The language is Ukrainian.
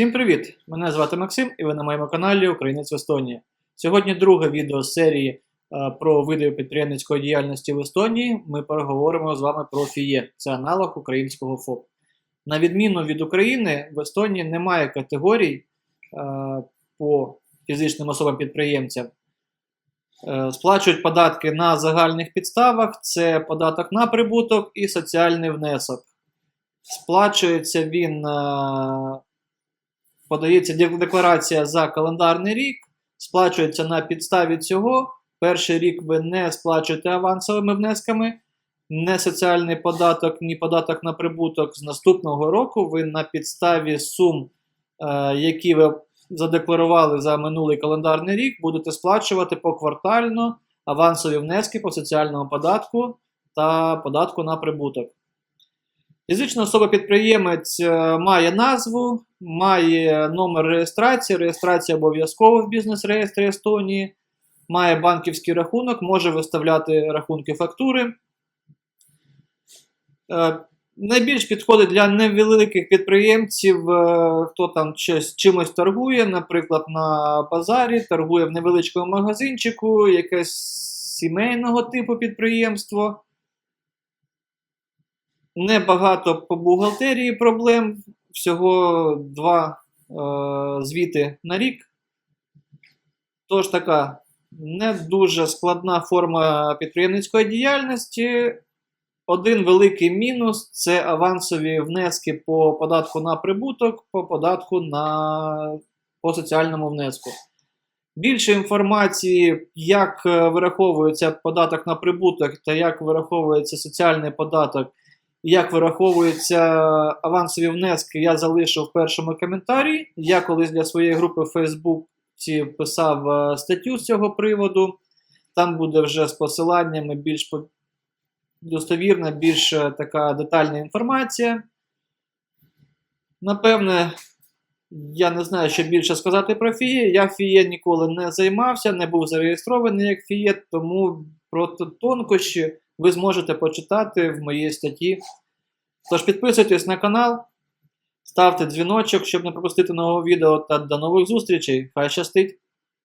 Всім привіт! Мене звати Максим і ви на моєму каналі Українець в Естонії. Сьогодні друге відео з серії е, про види підприємницької діяльності в Естонії. Ми переговоримо з вами про ФІЄ, це аналог українського ФОП. На відміну від України, в Естонії немає категорій е, по фізичним особам-підприємцям. Е, Сплачують податки на загальних підставах: це податок на прибуток і соціальний внесок. Сплачується він, подається декларація за календарний рік, сплачується на підставі цього. Перший рік ви не сплачуєте авансовими внесками, не соціальний податок, ні податок на прибуток. З наступного року ви на підставі сум, е, які ви задекларували за минулий календарний рік, будете сплачувати поквартально авансові внески по соціальному податку та податку на прибуток. Фізична особа-підприємець е, має назву, має номер реєстрації, реєстрація обов'язково в бізнес-реєстрі Естонії, має банківський рахунок, може виставляти рахунки фактури. Е, Найбільш підходить для невеликих підприємців, е, хто там щось, чимось торгує, наприклад, на базарі, торгує в невеличкому магазинчику, якесь сімейного типу підприємство. Небагато по бухгалтерії проблем, всього два е, звіти на рік. Тож така не дуже складна форма підприємницької діяльності. Один великий мінус це авансові внески по податку на прибуток, по податку на по соціальному внеску. Більше інформації, як е, вираховується податок на прибуток та як вираховується соціальний податок, як вираховуються авансові внески, я залишу в першому коментарі. Я колись для своєї групи в Фейсбуці писав е, статтю з цього приводу. Там буде вже з посиланнями більш достовірна, більш е, така детальна інформація. Напевне, я не знаю, що більше сказати про фіє. Я фіє ніколи не займався, не був зареєстрований як фіє, тому про тонкощі ви зможете почитати в моїй статті. Тож підписуйтесь на канал, ставте дзвіночок, щоб не пропустити нового відео та до нових зустрічей. Хай щастить!